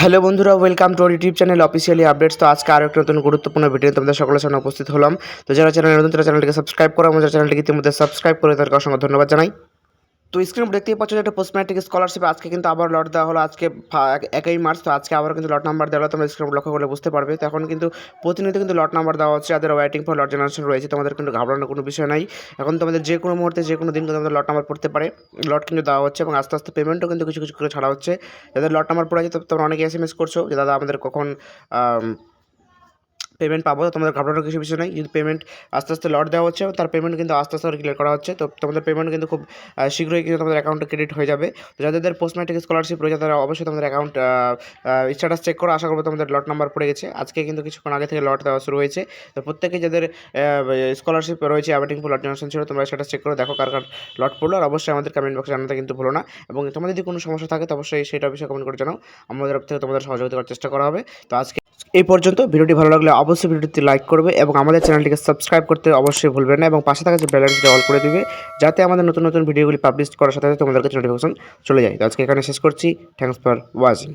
Hello বন্ধুরা welcome to YouTube channel officially updates তো আজকে আরও একটা নতুন গুরুত্বপূর্ণ ভিডিও তোমাদের সকলের সামনে উপস্থিত হলাম। তো যারা চ্যানেল নতুন, তারা চ্যানেলটিকে সাবস্ক্রাইব করো। আমাদের চ্যানেলটিকে ইতিমধ্যে সাবস্ক্রাইব করে তাদেরকে অসংখ্য ধন্যবাদ জানাই। তো স্ক্রিন দেখতেই পাচ্ছ যে একটা পোস্ট ম্যাট্রিক স্কলারশিপ আজকে কিন্তু আবার লট দেওয়া হলো। আজকে একই মার্চ তো আজকে আবার কিন্তু লট নাম্বার দেওয়া হলো। তোমরা স্ক্রিন লক্ষ্য করলে বুঝতে পারবে। তো এখন কিন্তু প্রতিনিয়ত কিন্তু লট নাম্বার দেওয়া হচ্ছে। যাদের ওয়েটিং ফর লট জেনারেশন রয়েছে, তোমাদের কিন্তু ঘাবড়ানোর কোনো বিষয় নাই। এখন তোমাদের যে কোনো মুহূর্তে, যে কোনো দিন কিন্তু তোমাদের লট নাম্বার পড়তে পারে। লট কিন্তু দেওয়া হচ্ছে এবং আস্তে আস্তে পেমেন্টও কিন্তু কিছু কিছু করে ছাড়া হচ্ছে। যাদের লট নাম্বার পড়ে আছে তোমরা অনেকে এস এম এস করছ যে, দাদা, আমাদের কখন পেমেন্ট পাবো। তোমাদের ঘাবড়ানোর কিছু বিষয় নেই। কিন্তু পেমেন্ট আস্তে আস্তে লট দেওয়া হচ্ছে তার পেমেন্ট কিন্তু আস্তে আস্তে ক্লিয়ার করা হচ্ছে। তো তোমাদের পেমেন্ট কিন্তু খুব শীঘ্রই কিন্তু তোমাদের অ্যাকাউন্টে ক্রেডিট হয়ে যাবে। তো যাদের পোস্ট ম্যাট্রিক স্কলারশিপ রয়েছে, তারা অবশ্যই তোমাদের অ্যাকাউন্ট স্ট্যাটাস চেক করো। আশা করব তোমাদের লট নাম্বার পড়ে গেছে। আজকে কিন্তু কিছুক্ষণ আগে থেকে লট দেওয়া শুরু হয়েছে। তো প্রত্যেকে যাদের স্কলারশিপ রয়েছে অ্যাওয়েটিং ফর লট জেনারেশন ছিল, তোমরা স্ট্যাটাস চেক করো, দেখো কার কার লট পড়ল। আর অবশ্যই আমাদের কমেন্ট বক্সে জানাতে কিন্তু ভুলো না। এবং তোমাদের যদি কোনো সমস্যা থাকে, তো অবশ্যই সেটা বিষয়ে কমেন্ট করে জানাও। আমাদের তরফ থেকে তোমাদের সহযোগিতা করার চেষ্টা করা হবে। তো আজকে এই পর্যন্ত ভিডিওটি ভালো লাগলে অবশ্যই ভিডিওটি লাইক করবে এবং আমাদের চ্যানেলটিকে সাবস্ক্রাইব করতে অবশ্যই ভুলবেন না এবং পাশে থাকা যে ব্যালেন্সটি অল করে দিবে, যাতে আমাদের নতুন নতুন ভিডিওগুলি পাবলিশ করার সাথে সাথে তোমাদের কাছে নোটিফিকেশন চলে যায়। আজকে এখানে শেষ করছি। Thanks for watching